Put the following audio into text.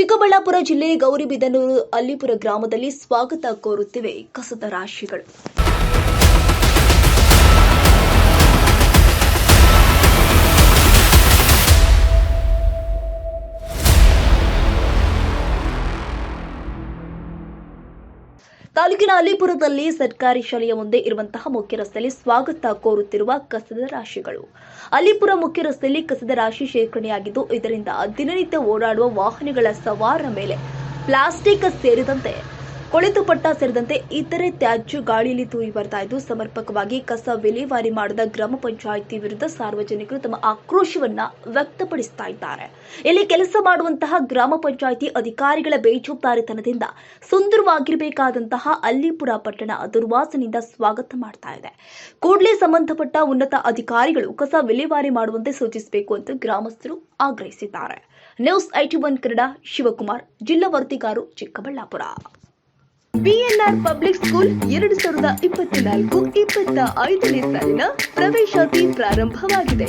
ಚಿಕ್ಕಬಳ್ಳಾಪುರ ಜಿಲ್ಲೆ ಗೌರಿಬಿದನೂರು ಅಲ್ಲಿಪುರ ಗ್ರಾಮದಲ್ಲಿ ಸ್ವಾಗತ ಕೋರುತ್ತಿವೆ ಕಸದ ರಾಶಿಗಳು. ತಾಲೂಕಿನ ಅಲಿಪುರದಲ್ಲಿ ಸರ್ಕಾರಿ ಶಾಲೆಯ ಮುಂದೆ ಇರುವಂತಹ ಮುಖ್ಯ ರಸ್ತೆಯಲ್ಲಿ ಸ್ವಾಗತ ಕೋರುತ್ತಿರುವ ಕಸದ ರಾಶಿಗಳು. ಅಲಿಪುರ ಮುಖ್ಯ ರಸ್ತೆಯಲ್ಲಿ ಕಸದ ರಾಶಿ ಶೇಖರಣೆಯಾಗಿದ್ದು, ಇದರಿಂದ ದಿನನಿತ್ಯ ಓಡಾಡುವ ವಾಹನಗಳ ಸವಾರರ ಮೇಲೆ ಪ್ಲಾಸ್ಟಿಕ್ ಸೇರಿದಂತೆ ಕೊಳೆತು ಪಟ್ಟ ಸೇರಿದಂತೆ ಇತರೆ ತ್ಯಾಜ್ಯ ಗಾಳಿಯಲ್ಲಿ ತೂರಿ ಬರ್ತಾ ಇದ್ದು, ಸಮರ್ಪಕವಾಗಿ ಕಸ ವಿಲೇವಾರಿ ಮಾಡದ ಗ್ರಾಮ ಪಂಚಾಯಿತಿ ವಿರುದ್ಧ ಸಾರ್ವಜನಿಕರು ತಮ್ಮ ಆಕ್ರೋಶವನ್ನ ವ್ಯಕ್ತಪಡಿಸ್ತಾ ಇದ್ದಾರೆ. ಇಲ್ಲಿ ಕೆಲಸ ಮಾಡುವಂತಹ ಗ್ರಾಮ ಪಂಚಾಯಿತಿ ಅಧಿಕಾರಿಗಳ ಬೇಜವಾಬ್ದಾರಿತನದಿಂದ ಸುಂದರವಾಗಿರಬೇಕಾದಂತಹ ಅಲ್ಲಿಪುರ ಪಟ್ಟಣ ದುರ್ವಾಸನಿಂದ ಸ್ವಾಗತ ಮಾಡ್ತಾ ಇದೆ. ಕೂಡಲೇ ಸಂಬಂಧಪಟ್ಟ ಉನ್ನತ ಅಧಿಕಾರಿಗಳು ಕಸ ವಿಲೇವಾರಿ ಮಾಡುವಂತೆ ಸೂಚಿಸಬೇಕು ಎಂದು ಗ್ರಾಮಸ್ಥರು ಆಗ್ರಹಿಸಿದ್ದಾರೆ. News IT one Kannada, Shivakumar, ಜಿಲ್ಲಾ ವರದಿಗಾರು ಚಿಕ್ಕಬಳ್ಳಾಪುರ. ಬಿಎನ್ಆರ್ ಪಬ್ಲಿಕ್ ಸ್ಕೂಲ್ ಎರಡು ಸಾವಿರದ ಇಪ್ಪತ್ನಾಲ್ಕು ಇಪ್ಪತ್ತ ಐದನೇ ಸಾಲಿನ ಪ್ರವೇಶಾತಿ ಪ್ರಾರಂಭವಾಗಿದೆ.